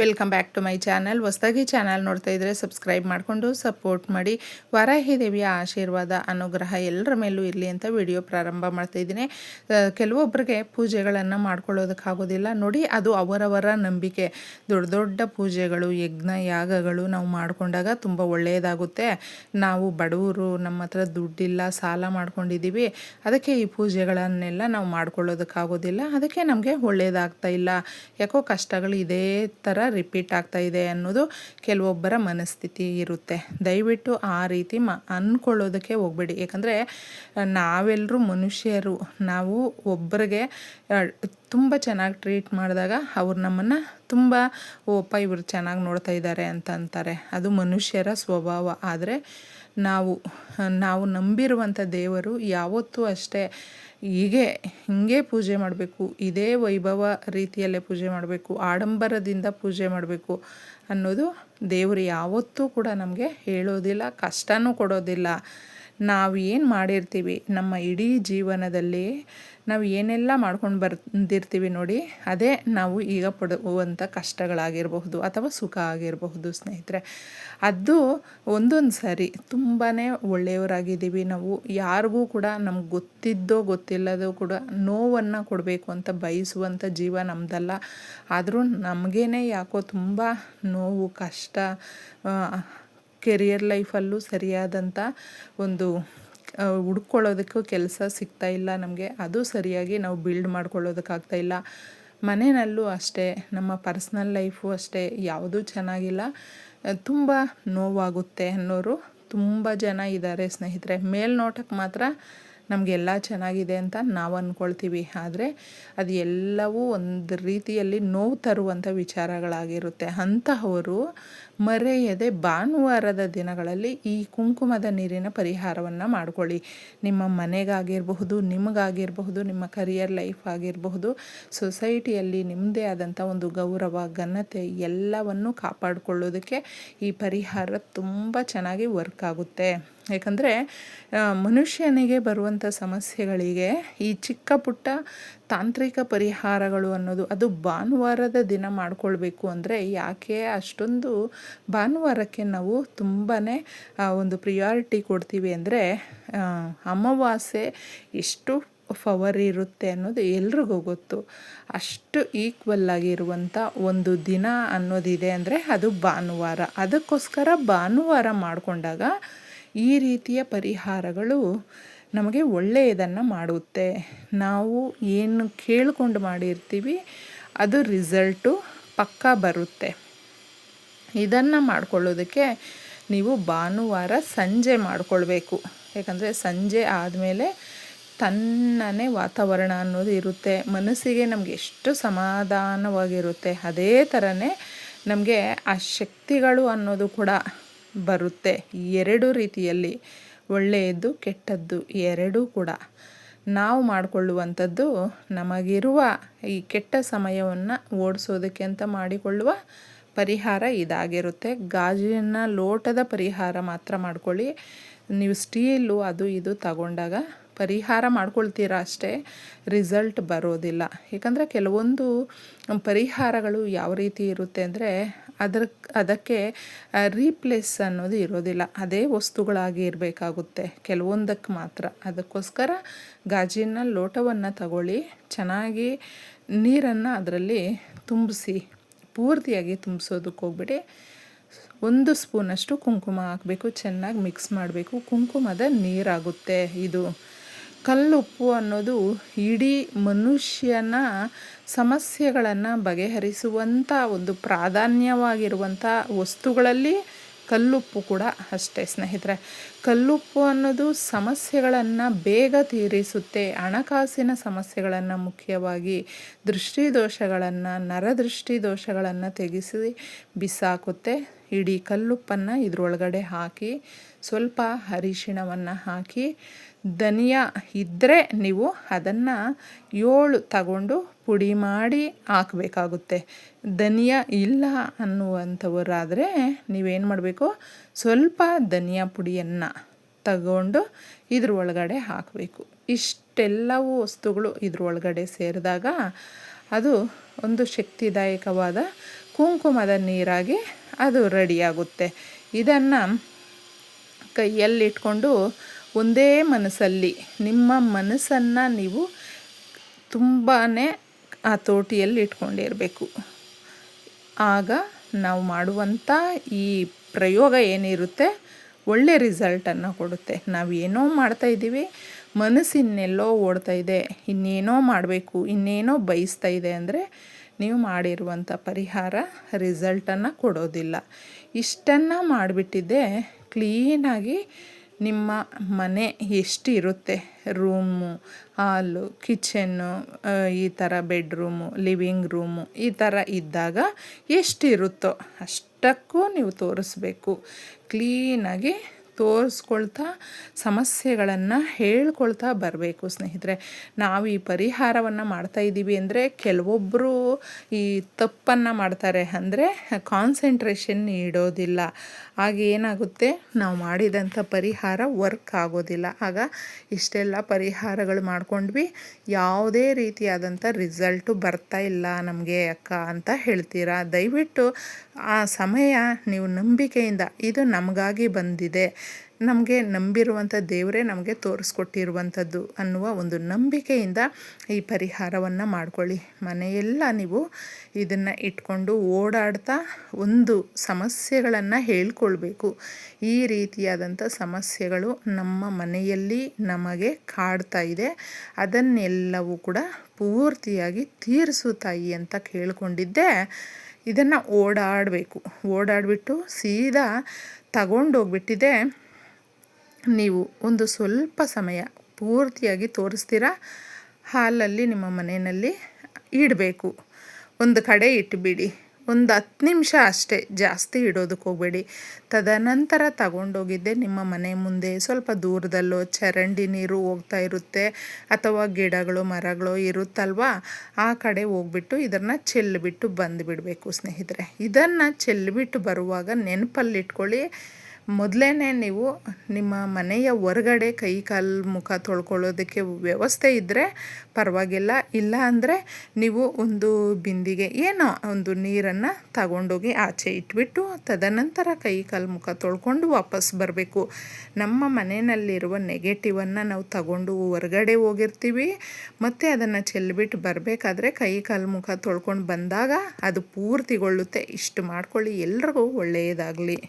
Welcome back to my channel. ಹೊಸದಾಗಿ channel ನೋಡ್ತಾ ಇದ್ದರೆ ಸಬ್ಸ್ಕ್ರೈಬ್ ಮಾಡಿಕೊಂಡು ಸಪೋರ್ಟ್ ಮಾಡಿ. ವಾರಾಹಿ ದೇವಿಯ ಆಶೀರ್ವಾದ, ಅನುಗ್ರಹ ಎಲ್ಲರ ಮೇಲೂ ಇರಲಿ ಅಂತ ವಿಡಿಯೋ ಪ್ರಾರಂಭ ಮಾಡ್ತಾ ಇದ್ದೀನಿ. ಕೆಲವೊಬ್ಬರಿಗೆ ಪೂಜೆಗಳನ್ನು ಮಾಡ್ಕೊಳ್ಳೋದಕ್ಕಾಗೋದಿಲ್ಲ. ನೋಡಿ, ಅದು ಅವರವರ ನಂಬಿಕೆ. ದೊಡ್ಡ ದೊಡ್ಡ ಪೂಜೆಗಳು, ಯಜ್ಞ, ಯಾಗಗಳು ನಾವು ಮಾಡಿಕೊಂಡಾಗ ತುಂಬ ಒಳ್ಳೆಯದಾಗುತ್ತೆ. ನಾವು ಬಡವರು, ನಮ್ಮ ಹತ್ರ ದುಡ್ಡಿಲ್ಲ, ಸಾಲ ಮಾಡ್ಕೊಂಡಿದ್ದೀವಿ. ಅದಕ್ಕೆ ಈ ಪೂಜೆಗಳನ್ನೆಲ್ಲ ನಾವು ಮಾಡ್ಕೊಳ್ಳೋದಕ್ಕಾಗೋದಿಲ್ಲ. ಅದಕ್ಕೆ ನಮಗೆ ಒಳ್ಳೆಯದಾಗ್ತಾ ಇಲ್ಲ. ಯಾಕೋ ಕಷ್ಟಗಳು ಇದೇ ಥರ ರಿಪೀಟ್ ಆಗ್ತಾ ಇದೆ ಅನ್ನೋದು ಕೆಲವೊಬ್ಬರ ಮನಸ್ಥಿತಿ ಇರುತ್ತೆ. ದಯವಿಟ್ಟು ಆ ರೀತಿ ಮ ಅಂದ್ಕೊಳ್ಳೋದಕ್ಕೆ ಹೋಗ್ಬೇಡಿ. ಯಾಕಂದರೆ ನಾವೆಲ್ಲರೂ ಮನುಷ್ಯರು. ನಾವು ಒಬ್ಬರಿಗೆ ತುಂಬ ಚೆನ್ನಾಗಿ ಟ್ರೀಟ್ ಮಾಡಿದಾಗ ಅವ್ರು ನಮ್ಮನ್ನು ತುಂಬ ಓಪ ಇವರು ಚೆನ್ನಾಗಿ ನೋಡ್ತಾ ಇದ್ದಾರೆ ಅಂತ ಅಂತಾರೆ. ಅದು ಮನುಷ್ಯರ ಸ್ವಭಾವ. ಆದರೆ, ನಾವು ನಾವು ನಂಬಿರುವಂಥ ದೇವರು ಯಾವತ್ತೂ ಅಷ್ಟೇ. ಹೀಗೆ ಹೀಗೆ ಪೂಜೆ ಮಾಡಬೇಕು, ಇದೇ ವೈಭವ ರೀತಿಯಲ್ಲೇ ಪೂಜೆ ಮಾಡಬೇಕು, ಆಡಂಬರದಿಂದ ಪೂಜೆ ಮಾಡಬೇಕು ಅನ್ನೋದು ದೇವರು ಯಾವತ್ತೂ ಕೂಡ ನಮಗೆ ಹೇಳೋದಿಲ್ಲ, ಕಷ್ಟನೂ ಕೊಡೋದಿಲ್ಲ. ನಾವು ಏನು ಮಾಡಿರ್ತೀವಿ, ನಮ್ಮ ಇಡೀ ಜೀವನದಲ್ಲಿ ನಾವು ಏನೆಲ್ಲ ಮಾಡ್ಕೊಂಡು ಬಂದಿರ್ತೀವಿ ನೋಡಿ, ಅದೇ ನಾವು ಈಗ ಪಡುವಂಥ ಕಷ್ಟಗಳಾಗಿರಬಹುದು ಅಥವಾ ಸುಖ ಆಗಿರಬಹುದು ಸ್ನೇಹಿತರೆ. ಅದು ಒಂದೊಂದು ಸಾರಿ ತುಂಬಾ ಒಳ್ಳೆಯವರಾಗಿದ್ದೀವಿ. ನಾವು ಯಾರಿಗೂ ಕೂಡ ನಮ್ಗೆ ಗೊತ್ತಿದ್ದೋ ಗೊತ್ತಿಲ್ಲದೋ ಕೂಡ ನೋವನ್ನು ಕೊಡಬೇಕು ಅಂತ ಬಯಸುವಂಥ ಜೀವ ನಮ್ಮದಲ್ಲ ಆದರೂ ನಮಗೇನೆ ಯಾಕೋ ತುಂಬ ನೋವು, ಕಷ್ಟ ಕೆರಿಯರ್ ಲೈಫಲ್ಲೂ ಸರಿಯಾದಂಥ ಒಂದು ಹುಡ್ಕೊಳ್ಳೋದಕ್ಕೂ ಕೆಲಸ ಸಿಗ್ತಾ ಇಲ್ಲ ನಮಗೆ. ಅದು ಸರಿಯಾಗಿ ನಾವು ಬಿಲ್ಡ್ ಮಾಡ್ಕೊಳ್ಳೋದಕ್ಕಾಗ್ತಾ ಇಲ್ಲ. ಮನೆಯಲ್ಲೂ ಅಷ್ಟೇ, ನಮ್ಮ ಪರ್ಸ್ನಲ್ ಲೈಫು ಅಷ್ಟೇ, ಯಾವುದೂ ಚೆನ್ನಾಗಿಲ್ಲ. ತುಂಬ ನೋವಾಗುತ್ತೆ ಅನ್ನೋರು ತುಂಬ ಜನ ಇದ್ದಾರೆ ಸ್ನೇಹಿತರೆ. ಮೇಲ್ನೋಟಕ್ಕೆ ಮಾತ್ರ ನಮಗೆಲ್ಲ ಚೆನ್ನಾಗಿದೆ ಅಂತ ನಾವು ಅಂದ್ಕೊಳ್ತೀವಿ ಆದರೆ ಅದು ಎಲ್ಲವೂ ಒಂದು ರೀತಿಯಲ್ಲಿ ನೋವು ತರುವಂಥ ವಿಚಾರಗಳಾಗಿರುತ್ತೆ. ಅಂತಹವರು ಮರೆಯದೆ ಭಾನುವಾರದ ದಿನಗಳಲ್ಲಿ ಈ ಕುಂಕುಮದ ನೀರಿನ ಪರಿಹಾರವನ್ನು ಮಾಡ್ಕೊಳ್ಳಿ. ನಿಮ್ಮ ಮನೆಗಾಗಿರಬಹುದು, ನಿಮಗಾಗಿರಬಹುದು, ನಿಮ್ಮ ಕರಿಯರ್ ಲೈಫ್ ಆಗಿರಬಹುದು ಸೊಸೈಟಿಯಲ್ಲಿ ನಿಮ್ಮದೇ ಆದಂಥ ಒಂದು ಗೌರವ, ಘನತೆ ಎಲ್ಲವನ್ನು ಕಾಪಾಡಿಕೊಳ್ಳೋದಕ್ಕೆ ಈ ಪರಿಹಾರ ತುಂಬ ಚೆನ್ನಾಗಿ ವರ್ಕ್ ಆಗುತ್ತೆ. ಯಾಕಂದರೆ ಮನುಷ್ಯನಿಗೆ ಬರುವಂಥ ಸಮಸ್ಯೆಗಳಿಗೆ ಈ ಚಿಕ್ಕ ಪುಟ್ಟ ತಾಂತ್ರಿಕ ಪರಿಹಾರಗಳು ಅನ್ನೋದು ಅದು ಭಾನುವಾರದ ದಿನ ಮಾಡಿಕೊಳ್ಬೇಕು ಅಂದರೆ ಯಾಕೆ ಅಷ್ಟೊಂದು ಭಾನುವಾರಕ್ಕೆ ನಾವು ತುಂಬಾ ಒಂದು ಪ್ರಿಯಾರಿಟಿ ಕೊಡ್ತೀವಿ ಅಂದರೆ ಅಮಾವಾಸ್ಯೆ ಎಷ್ಟು ಫವರ್ ಇರುತ್ತೆ ಅನ್ನೋದು ಎಲ್ರಿಗೂ ಗೊತ್ತು. ಅಷ್ಟು ಈಕ್ವಲ್ ಆಗಿರುವಂಥ ಒಂದು ದಿನ ಅನ್ನೋದಿದೆ ಅಂದರೆ ಅದು ಭಾನುವಾರ. ಅದಕ್ಕೋಸ್ಕರ ಭಾನುವಾರ ಮಾಡಿಕೊಂಡಾಗ ಈ ರೀತಿಯ ಪರಿಹಾರಗಳು ನಮಗೆ ಒಳ್ಳೆಯದನ್ನು ಮಾಡುತ್ತೆ. ನಾವು ಏನು ಕೇಳಿಕೊಂಡು ಮಾಡಿರ್ತೀವಿ, ಅದು ರಿಸಲ್ಟು ಪಕ್ಕಾ ಬರುತ್ತೆ. ಇದನ್ನು ಮಾಡಿಕೊಳ್ಳೋದಕ್ಕೆ ನೀವು ಭಾನುವಾರ ಸಂಜೆ ಮಾಡಿಕೊಳ್ಬೇಕು. ಯಾಕಂದರೆ ಸಂಜೆ ಆದಮೇಲೆ ತನ್ನೇ ವಾತಾವರಣ ಅನ್ನೋದು ಇರುತ್ತೆ. ಮನಸ್ಸಿಗೆ ನಮಗೆ ಎಷ್ಟು ಸಮಾಧಾನವಾಗಿರುತ್ತೆ, ಅದೇ ಥರನೇ ನಮಗೆ ಆ ಶಕ್ತಿಗಳು ಅನ್ನೋದು ಕೂಡ ಬರುತ್ತೆ. ಎರಡು ರೀತಿಯಲ್ಲಿ ಒಳ್ಳೆಯದ್ದು, ಕೆಟ್ಟದ್ದು ಎರಡೂ ಕೂಡ. ನಾವು ಮಾಡಿಕೊಳ್ಳುವಂಥದ್ದು ನಮಗಿರುವ ಈ ಕೆಟ್ಟ ಸಮಯವನ್ನು ಓಡಿಸೋದಕ್ಕೆ ಅಂತ ಮಾಡಿಕೊಳ್ಳುವ ಪರಿಹಾರ ಇದಾಗಿರುತ್ತೆ. ಗಾಜಿನ ಲೋಟದ ಪರಿಹಾರ ಮಾತ್ರ ಮಾಡ್ಕೊಳ್ಳಿ. ನೀವು ಸ್ಟೀಲು, ಅದು ಇದು ತಗೊಂಡಾಗ ಪರಿಹಾರ ಮಾಡ್ಕೊಳ್ತೀರಾ ಅಷ್ಟೇ, ರಿಸಲ್ಟ್ ಬರೋದಿಲ್ಲ. ಏಕೆಂದರೆ ಕೆಲವೊಂದು ಪರಿಹಾರಗಳು ಯಾವ ರೀತಿ ಇರುತ್ತೆ ಅಂದರೆ ಅದ್ರ, ಅದಕ್ಕೆ ರೀಪ್ಲೇಸ್ ಅನ್ನೋದು ಇರೋದಿಲ್ಲ. ಅದೇ ವಸ್ತುಗಳಾಗಿ ಇರಬೇಕಾಗುತ್ತೆ. ಕೆಲವೊಂದಕ್ಕೆ ಮಾತ್ರ. ಅದಕ್ಕೋಸ್ಕರ ಗಾಜಿನ ಲೋಟವನ್ನು ತಗೊಳ್ಳಿ. ಚೆನ್ನಾಗಿ ನೀರನ್ನು ಅದರಲ್ಲಿ ತುಂಬಿಸಿ, ಪೂರ್ತಿಯಾಗಿ ತುಂಬಿಸೋದಕ್ಕೆ ಹೋಗ್ಬಿಡಿ. ಒಂದು ಸ್ಪೂನಷ್ಟು ಕುಂಕುಮ ಹಾಕಬೇಕು. ಚೆನ್ನಾಗಿ ಮಿಕ್ಸ್ ಮಾಡಬೇಕು. ಕುಂಕುಮದ ನೀರಾಗುತ್ತೆ ಇದು. ಕಲ್ಲುಪ್ಪು ಅನ್ನೋದು ಇಡೀ ಮನುಷ್ಯನ ಸಮಸ್ಯೆಗಳನ್ನು ಬಗೆಹರಿಸುವಂಥ ಒಂದು ಪ್ರಾಧಾನ್ಯವಾಗಿರುವಂಥ ವಸ್ತುಗಳಲ್ಲಿ ಕಲ್ಲುಪ್ಪು ಕೂಡ ಅಷ್ಟೇ, ಸ್ನೇಹಿತರೆ. ಕಲ್ಲುಪ್ಪು ಅನ್ನೋದು ಸಮಸ್ಯೆಗಳನ್ನು ಬೇಗ ತೀರಿಸುತ್ತೆ, ಹಣಕಾಸಿನ ಸಮಸ್ಯೆಗಳನ್ನು ಮುಖ್ಯವಾಗಿ ದೃಷ್ಟಿ ದೋಷಗಳನ್ನು ನರದೃಷ್ಟಿ ದೋಷಗಳನ್ನು ತೆಗೆಸಿ ಬಿಸಾಕುತ್ತೆ. ಇಡೀ ಕಲ್ಲುಪ್ಪನ್ನು ಇದರೊಳಗಡೆ ಹಾಕಿ ಸ್ವಲ್ಪ ಅರಿಶಿಣವನ್ನು ಹಾಕಿ ಧನಿಯಾ ಇದ್ದರೆ ನೀವು ಅದನ್ನು ಏಳು ತಗೊಂಡು ಪುಡಿ ಮಾಡಿ ಹಾಕಬೇಕಾಗುತ್ತೆ. ಧನಿಯಾ ಇಲ್ಲ ಅನ್ನುವಂಥವರಾದರೆ ನೀವೇನು ಮಾಡಬೇಕು? ಸ್ವಲ್ಪ ಧನಿಯಾ ಪುಡಿಯನ್ನು ತಗೊಂಡು ಇದ್ರ ಒಳಗಡೆ ಹಾಕಬೇಕು. ಇಷ್ಟೆಲ್ಲವೂ ವಸ್ತುಗಳು ಇದ್ರ ಒಳಗಡೆ ಸೇರಿದಾಗ ಅದು ಒಂದು ಶಕ್ತಿದಾಯಕವಾದ ಕುಂಕುಮದ ನೀರಾಗಿ ಅದು ರೆಡಿಯಾಗುತ್ತೆ. ಇದನ್ನು ಕೈಯಲ್ಲಿಟ್ಕೊಂಡು ಒಂದೇ ಮನಸ್ಸಲ್ಲಿ, ನಿಮ್ಮ ಮನಸ್ಸನ್ನು ನೀವು ತುಂಬಾ ಆ ತೋಟಿಯಲ್ಲಿ ಇಟ್ಕೊಂಡಿರಬೇಕು ಆಗ ನಾವು ಮಾಡುವಂಥ ಈ ಪ್ರಯೋಗ ಏನಿರುತ್ತೆ, ಒಳ್ಳೆ ರಿಸಲ್ಟನ್ನು ಕೊಡುತ್ತೆ. ನಾವು ಏನೋ ಮಾಡ್ತಾಯಿದ್ದೀವಿ ಮನಸ್ಸಿನ್ನೆಲ್ಲೋ ಓಡ್ತಾ ಇದೆ, ಇನ್ನೇನೋ ಮಾಡಬೇಕು, ಇನ್ನೇನೋ ಬಯಸ್ತಾ ಇದೆ ಅಂದರೆ ನೀವು ಮಾಡಿರುವಂಥ ಪರಿಹಾರ ರಿಸಲ್ಟನ್ನು ಕೊಡೋದಿಲ್ಲ. ಇಷ್ಟನ್ನು ಮಾಡಿಬಿಟ್ಟಿದ್ದೆ ಕ್ಲೀನಾಗಿ ನಿಮ್ಮ ಮನೆ ಎಷ್ಟಿರುತ್ತೆ? ರೂಮು, ಹಾಲು, ಕಿಚನ್ನು ಈ ಥರ ಬೆಡ್ರೂಮು, ಲಿವಿಂಗ್ ರೂಮು, ಈ ಥರ ಇದ್ದಾಗ ಎಷ್ಟಿರುತ್ತೋ ಅಷ್ಟಕ್ಕೂ ನೀವು ತೋರಿಸ್ಬೇಕು. ಕ್ಲೀನಾಗಿ ತೋರಿಸ್ಕೊಳ್ತಾ, ಸಮಸ್ಯೆಗಳನ್ನು ಹೇಳ್ಕೊಳ್ತಾ ಬರಬೇಕು ಸ್ನೇಹಿತರೆ. ನಾವು ಈ ಪರಿಹಾರವನ್ನು ಮಾಡ್ತಾ ಇದ್ದೀವಿ ಅಂದರೆ ಕೆಲವೊಬ್ಬರು ಈ ತಪ್ಪನ್ನು ಮಾಡ್ತಾರೆ ಅಂದರೆ ಕಾನ್ಸಂಟ್ರೇಷನ್ ಇಡೋದಿಲ್ಲ ಆಗ ಏನಾಗುತ್ತೆ? ನಾವು ಮಾಡಿದಂಥ ಪರಿಹಾರ ವರ್ಕ್ ಆಗೋದಿಲ್ಲ. ಆಗ ಇಷ್ಟೆಲ್ಲ ಪರಿಹಾರಗಳು ಮಾಡ್ಕೊಂಡ್ವಿ. ಯಾವುದೇ ರೀತಿಯಾದಂಥ ರಿಸಲ್ಟು ಬರ್ತಾ ಇಲ್ಲ ನಮಗೆ ಅಕ್ಕ ಅಂತ ಹೇಳ್ತೀರಾ? ದಯವಿಟ್ಟು ಆ ಸಮಯ ನೀವು ನಂಬಿಕೆಯಿಂದ ಇದು ನಮಗಾಗಿ ಬಂದಿದೆ. ನಮಗೆ ನಂಬಿರುವಂಥ ದೇವರೇ ನಮಗೆ ತೋರಿಸ್ಕೊಟ್ಟಿರುವಂಥದ್ದು ಅನ್ನುವ ಒಂದು ನಂಬಿಕೆಯಿಂದ ಈ ಪರಿಹಾರವನ್ನು ಮಾಡ್ಕೊಳ್ಳಿ. ಮನೆಯೆಲ್ಲ ನೀವು ಇದನ್ನು ಇಟ್ಕೊಂಡು ಓಡಾಡ್ತಾ ಒಂದು ಸಮಸ್ಯೆಗಳನ್ನು ಹೇಳ್ಕೊಳ್ಬೇಕು. ಈ ರೀತಿಯಾದಂಥ ಸಮಸ್ಯೆಗಳು ನಮ್ಮ ಮನೆಯಲ್ಲಿ ನಮಗೆ ಕಾಡ್ತಾ ಇದೆ. ಅದನ್ನೆಲ್ಲವೂ ಕೂಡ ಪೂರ್ತಿಯಾಗಿ ತೀರಿಸು ತಾಯಿ ಅಂತ ಕೇಳ್ಕೊಂಡಿದ್ದೆ. ಇದನ್ನು ಓಡಾಡಬೇಕು. ಓಡಾಡಿಬಿಟ್ಟು ಸೀದಾ ತಗೊಂಡೋಗ್ಬಿಟ್ಟಿದೆ. ನೀವು ಒಂದು ಸ್ವಲ್ಪ ಸಮಯ ಪೂರ್ತಿಯಾಗಿ ತೋರಿಸ್ತೀರ? ಹಾಲಲ್ಲಿ ನಿಮ್ಮ ಮನೆಯಲ್ಲಿ ಇಡಬೇಕು. ಒಂದು ಕಡೆ ಇಟ್ಬಿಡಿ. ಒಂದು ಹತ್ತು ನಿಮಿಷ ಅಷ್ಟೇ ಜಾಸ್ತಿ ಇಡೋದಕ್ಕೆ ಹೋಗಬೇಡಿ. ತದನಂತರ ತಗೊಂಡೋಗಿದ್ದೆ ನಿಮ್ಮ ಮನೆ ಮುಂದೆ. ಸ್ವಲ್ಪ ದೂರದಲ್ಲೋ ಚರಂಡಿ ನೀರು ಹೋಗ್ತಾ ಇರುತ್ತೆ ಅಥವಾ ಗಿಡಗಳು, ಮರಗಳು ಇರುತ್ತಲ್ವಾ? ಆ ಕಡೆ ಹೋಗ್ಬಿಟ್ಟು ಇದನ್ನು ಚೆಲ್ಲಿಬಿಟ್ಟು ಬಂದುಬಿಡಬೇಕು ಸ್ನೇಹಿತರೆ. ಇದನ್ನು ಚೆಲ್ಲಿಬಿಟ್ಟು ಬರುವಾಗ ನೆನಪಲ್ಲಿಟ್ಕೊಳ್ಳಿ. ಮೊದಲೇ ನೀವು ನಿಮ್ಮ ಮನೆಯ ಹೊರಗಡೆ ಕೈ ಕಾಲು ಮುಖ ತೊಳ್ಕೊಳ್ಳೋದಕ್ಕೆ ವ್ಯವಸ್ಥೆ ಇದ್ದರೆ ಪರವಾಗಿಲ್ಲ. ಇಲ್ಲ ಅಂದರೆ ನೀವು ಒಂದು ಬಿಂದಿಗೆ ಏನೋ ಒಂದು ನೀರನ್ನು ತಗೊಂಡೋಗಿ ಆಚೆ ಇಟ್ಬಿಟ್ಟು ತದನಂತರ ಕೈ ಕಾಲು ಮುಖ ತೊಳ್ಕೊಂಡು ವಾಪಸ್ ಬರಬೇಕು. ನಮ್ಮ ಮನೆಯಲ್ಲಿರುವ ನೆಗೆಟಿವನ್ನು ನಾವು ತಗೊಂಡು ಹೊರಗಡೆ ಹೋಗಿರ್ತೀವಿ. ಮತ್ತು ಅದನ್ನು ಚೆಲ್ಬಿಟ್ಟು ಬರಬೇಕಾದ್ರೆ ಕೈ ಕಾಲು ಮುಖ ತೊಳ್ಕೊಂಡು ಬಂದಾಗ ಅದು ಪೂರ್ತಿಗೊಳ್ಳುತ್ತೆ. ಇಷ್ಟು ಮಾಡ್ಕೊಳ್ಳಿ. ಎಲ್ರಿಗೂ ಒಳ್ಳೆಯದಾಗಲಿ